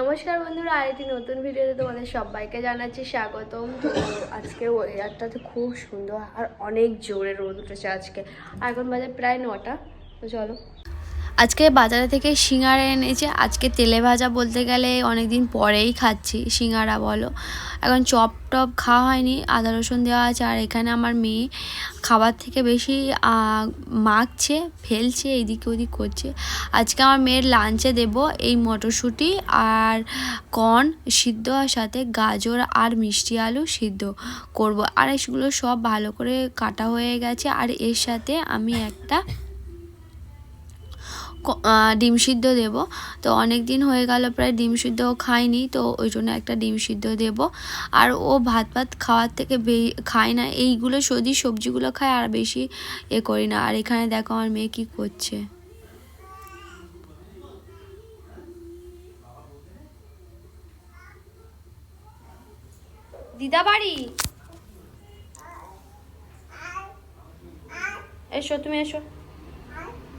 নমস্কার বন্ধুরা আর একটি নতুন ভিডিওতে তোমাদের সবাইকে জানাচ্ছি স্বাগতম। আজকে ওয়েদারটা তো খুব সুন্দর আর অনেক জোরে রোদ উঠেছে আজকে। আর এখন বাজে প্রায় নটা, তো চলো। আজকে বাজারে থেকে সিঙ্গারা এনেছে। আজকে তেলে ভাজা বলতে গেলে অনেক দিন পরেই খাচ্ছি, সিঙ্গারা বলো। এখন চপ টপ খাওয়া হয়নি, আদা রসুন দেওয়া আছে, আর এখানে আমার মেয়ে খাবার থেকে বেশি মাখছে, ফেলছে এইদিকে ওদিক করছে। আজকে আমার মেয়ের লাঞ্চে দেব এই মটরশুঁটি আর কর্ন সিদ্ধ আর সাথে গাজর আর মিষ্টি আলু সিদ্ধ করব। আর এগুলো সব ভালো করে কাটা হয়ে গেছে, আর এর সাথে আমি একটা ডিম সিদ্ধ দেব। তো অনেক দিন হয়ে গেল, প্রায় ডিম সিদ্ধ খায়নি তো ওই জন্য একটা ডিম সিদ্ধ দেব। আর ও ভাত ভাত খাওয়ার থেকে বে- খায় না, এইগুলো যদি সবজিগুলো খায়, আর বেশি এ করি না। আর এখানে দেখো আমার মেয়ে কী করছে। দিদা বাড়ি? এসো, তুমি এসো।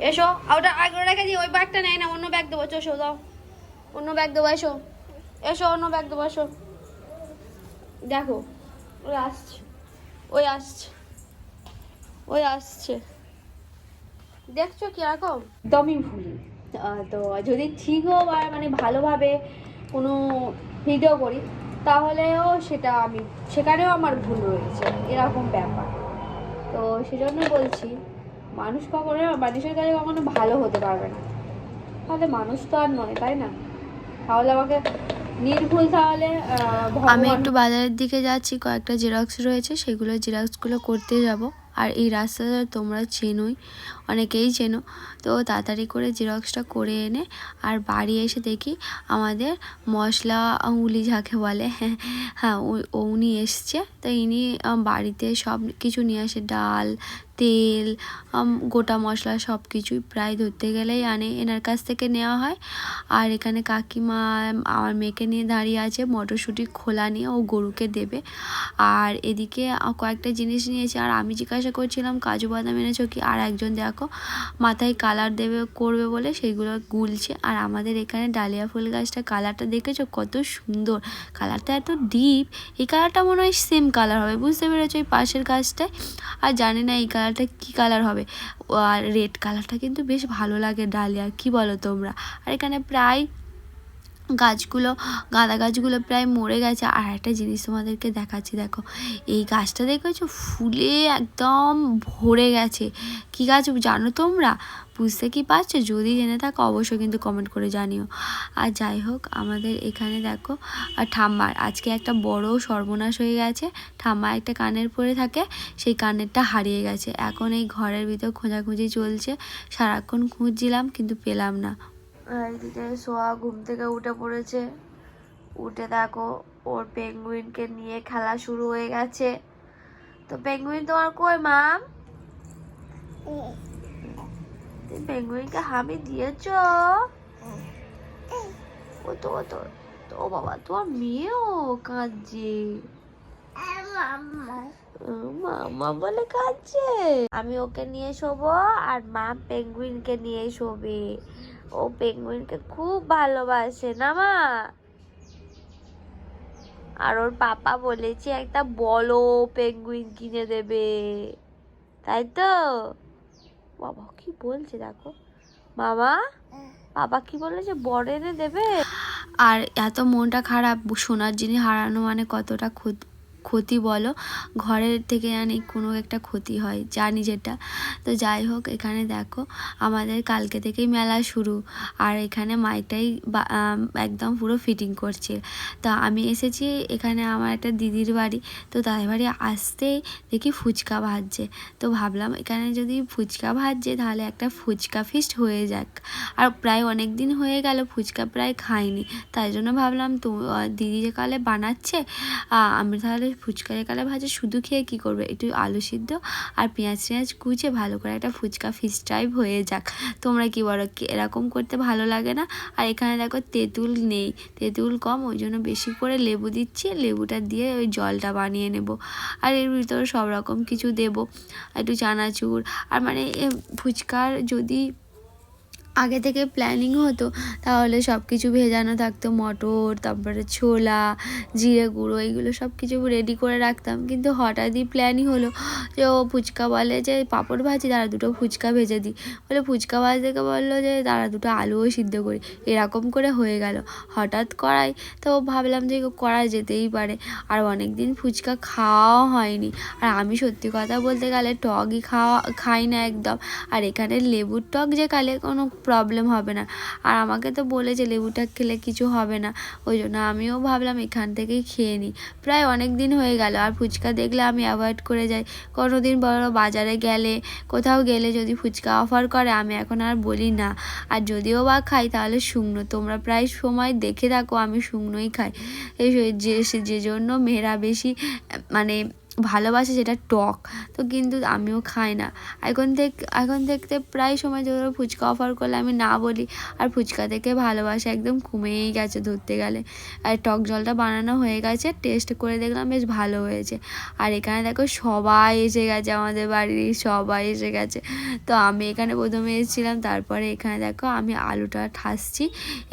এসো ওটা আগে রেখে দিই ওই ব্যাগটা নেই না অন্য ব্যাগ দেবো এসো দাও অন্য ব্যাগ দেবো এসো। এসো অন্য ব্যাগ দেবো এসো। দেখো ওই আসছে ওই আসছে ওই আসছে। দেখছ কীরকম একদমই ভুলি। তো যদি ঠিকও বা মানে ভালোভাবে কোনো ভিডিও করি তাহলেও সেটা আমি সেখানেও আমার ভুল রয়েছে এরকম ব্যাপার। তো সেজন্য বলছি মানুষ কখনো মানুষের কাছে কখনো ভালো হতে পারবে না। তাহলে মানুষ তো আর নয়, তাই না? তাহলে আমাকে নির্ভুল তাহলে আমি একটু বাজারের দিকে যাচ্ছি, কয়েকটা জেরক্স রয়েছে, সেগুলো জেরক্সগুলো করতে যাব। আর এই রাস্তাটা তোমরা চেনোই, অনেকেই চেনো। তো তাড়াতাড়ি করে জেরক্সটা করে এনে, আর বাড়ি এসে দেখি আমাদের মশলা উলি যাকে বলে হ্যাঁ হ্যাঁ উনি এসছে। তো ইনি বাড়িতে সব কিছু নিয়ে আসে, ডাল তেল গোটা মশলা সব কিছুই প্রায় ধরতে গেলেই আনে, এনার কাছ থেকে নেওয়া হয়। আর এখানে কাকিমা আমার মেয়েকে নিয়ে দাঁড়িয়ে আছে, মটরশুঁটি খোলা নিয়ে ও গরুকে দেবে। আর এদিকে কয়েকটা জিনিস নিয়েছে, আর আমি জিজ্ঞাসা করছিলাম, কাজু বাদাম এনেছো কি? আর একজন, দেখো, মাথায় কালার দেবে, করবে বলে সেইগুলো গুলছে। আর আমাদের এখানে ডালিয়া ফুল গাছটা কালারটা দেখেছ? কত সুন্দর! কালারটা এত ডিপ, এই কালারটা মনে হয় সেম কালার হবে, বুঝতে পেরেছ? এই পাশের গাছটায়। আর জানি না, এই কালারটা কি কালার হবে? আর রেড কালারটা কিন্তু বেশ ভালো লাগে ডালিয়া, কি বলো তোমরা? আর এখানে প্রায় গাছগুলো, গাঁদা গাছগুলো প্রায় মরে গেছে। আর একটা জিনিস তোমাদেরকে দেখাচ্ছি, দেখো। এই গাছটা দেখেছ? ফুলে একদম ভরে গেছে। কি গাছ জানো তোমরা? বুঝতে কি পারছ? যদি জেনে থাকো, অবশ্যই কিন্তু কমেন্ট করে জানিও। আর যাই হোক, আমাদের এখানে দেখো, আর ঠাম্মার, আজকে একটা বড় সর্বনাশ হয়ে গেছে। ঠাম্মা একটা কানের পরে থাকে, সেই কানেরটা হারিয়ে গেছে। এখন এই ঘরের ভিতর খোঁজাখুঁজি চলছে। সারাক্ষণ খুঁজছিলাম, কিন্তু পেলাম না। এদিকে সোয়া ঘুম থেকে উঠে পড়েছে উঠে দেখো ওর পেঙ্গুইনকে নিয়ে খেলা শুরু হয়ে গেছে। তো পেঙ্গুইন তোমার কই মাম পেঙ্গুইনকে হামি দিয়েছ? ও তো ও তো তো বাবা তোমার মেয়েও কাঁদছে। ও, মামা বলে কাঁদছে। আমি ওকে নিয়ে শোবো আর মা পেঙ্গুইনকে নিয়ে শোবে। ও পেঙ্গুইনকে খুব ভালোবাসে না মা? আর ওর পাপা বলেছে, একটা বলো পেঙ্গুইন কিনে দেবে। তাই তো? বাবা কি বলছে দেখো। মামা, বাবা কি বলেছে? বড় এনে দেবে? আর এত মনটা খারাপ, সোনার জিনিস হারানো মানে কতটা ক্ষতি ক্ষতি বলো, ঘরের থেকে জানি কোনো একটা ক্ষতি হয় জানি যেটা তো যাই হোক, এখানে দেখো, আমাদের কালকে থেকেই মেলা শুরু। আর এখানে মাইকটাই একদম পুরো ফিটিং করছে। তো আমি এসেছি, এখানে আমার একটা দিদির বাড়ি। তো তাদের বাড়ি আসতেই দেখি ফুচকা ভাজছে। তো ভাবলাম, এখানে যদি ফুচকা ভাজছে, তাহলে একটা ফুচকা ফিস্ট হয়ে যাক। আর প্রায় অনেক দিন হয়ে গেল, ফুচকা প্রায় খাইনি। তাই জন্য ভাবলাম, তো দিদি যে কালে বানাচ্ছে আমি তাহলে ফুচকা কালে ভাজে শুধু খেয়ে কী করবে? একটু আলু সিদ্ধ আর পেঁয়াজ টেঁয়াজ কুচে ভালো করে একটা ফুচকা ফিস টাইপ হয়ে যাক। তোমরা কি বলো এরকম করতে ভালো লাগে না? আর এখানে দেখো তেঁতুল নেই। তেঁতুল কম, ওই জন্য বেশি করে লেবু দিচ্ছি। লেবুটা দিয়ে ওই জলটা বানিয়ে নেব। আর এর ভিতরে সব রকম কিছু দেবো। একটু চানাচুর। আর মানে ফুচকার যদি আগে থেকে প্ল্যানিং হতো, তাহলে সব কিছু ভেজানো থাকতো, মটর, তারপরে ছোলা, জিরে গুঁড়ো এইগুলো সব কিছু রেডি করে রাখতাম। কিন্তু হঠাৎই প্ল্যানই হলো যে ও ফুচকা বলে যে, পাঁপড় ভাজি, তারা দুটো ফুচকা ভেজে দিই। বলে ফুচকা ভাজ থেকে বলল যে, তারা দুটো আলুও সিদ্ধ করি। এরকম করে হয়ে গেল। হঠাৎ করাই, তো ভাবলাম যে করা যেতেই পারে। আর অনেক দিন ফুচকা খাওয়াও হয়নি। আর আমি সত্যি কথা বলতে গেলে টকই খাওয়া, খাই না একদম। আর এখানে লেবুর টক যে খালে কোনো প্রবলেম হবে না। আর আমাকে তো বলেছে লেবুটা খেলে কিছু হবে না। ওই জন্য আমিও ভাবলাম এখান থেকেই খেয়ে নিই। প্রায় অনেক দিন হয়ে গেল, আর ফুচকা দেখলে আমি অ্যাভয়েড করে যাই। কোনো দিন বড় বাজারে গেলে, কোথাও গেলে যদি ফুচকা অফার করে, আমি এখন আর বলি না। আর যদিও বা খাই, তাহলে শুকনো। তোমরা প্রায় সময় দেখে থাকো, আমি শুকনোই খাই। এই যে যে জন্য মেয়েরা বেশি মানে ভালোবাসে যেটা টক, তো কিন্তু আমিও খাই না। এখন থেকে এখন থেকে প্রায় সময় ধরো ফুচকা অফার করলে আমি না বলি, আর ফুচকা থেকে ভালোবাসা একদম কমেই গেছে ধরতে গেলে। আর টক জলটা বানানো হয়ে গেছে টেস্ট করে দেখলাম বেশ ভালো হয়েছে। আর এখানে দেখো সবাই এসে গেছে আমাদের বাড়ির, সবাই এসে গেছে। তো আমি এখানে প্রথমে এসেছিলাম, তারপরে এখানে দেখো আমি আলুটা ঠাসছি।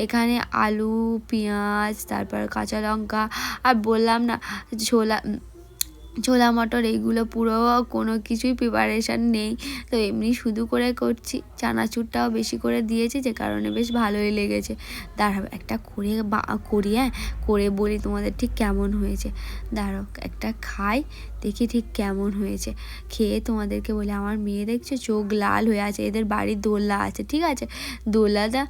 এখানে আলু, পেঁয়াজ, তারপর কাঁচা লঙ্কা, আর বললাম না, ছোলা ছোলা মটর, এইগুলো পুরো কোনো কিছুই প্রিপারেশান নেই। তো এমনি শুধু করে করছি। চানাচুরটাও বেশি করে দিয়েছি, যে কারণে বেশ ভালোই লেগেছে। দাঁড়াও, একটা করে বা, করি হ্যাঁ? করে বলি তোমাদের ঠিক কেমন হয়েছে। দাঁড়াও, একটা খাই, দেখি ঠিক কেমন হয়েছে। খেয়ে তোমাদেরকে বলে, আমার মেয়ে দেখছ চোখ লাল হয়ে আছে, এদের বাড়ির দোল্লা আছে, ঠিক আছে? দোল্লাটা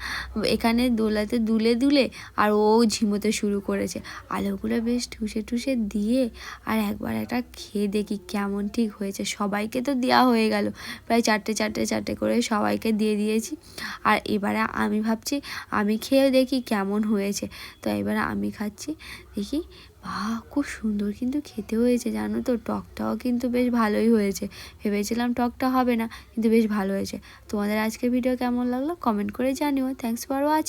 এখানে দোল্লাতে দুলে দুলে, আর ও ঝিমোতে শুরু করেছে। আলোগুলো বেশ ঠুসে টুসে দিয়ে, আর একবার একটা খেয়ে দেখি কেমন ঠিক হয়েছে। সবাইকে তো দেওয়া হয়ে গেল। প্রায় চারটে চারটে চারটে করে সবাইকে দিয়ে দিয়েছি। আর এবারে আমি ভাবছি, আমি খেয়ে দেখি কেমন হয়েছে। তো এবারে আমি খাচ্ছি, দেখি, বাহ, খুব সুন্দর কিন্তু খেতে হয়েছে, জানো তো? টকটাও কিন্তু বেশ ভালোই হয়েছে। ভেবেছিলাম টকটা হবে না, কিন্তু বেশ ভালো হয়েছে। তোমাদের আজকের ভিডিও কেমন লাগল? কমেন্ট করে জানিও। Thanks for watching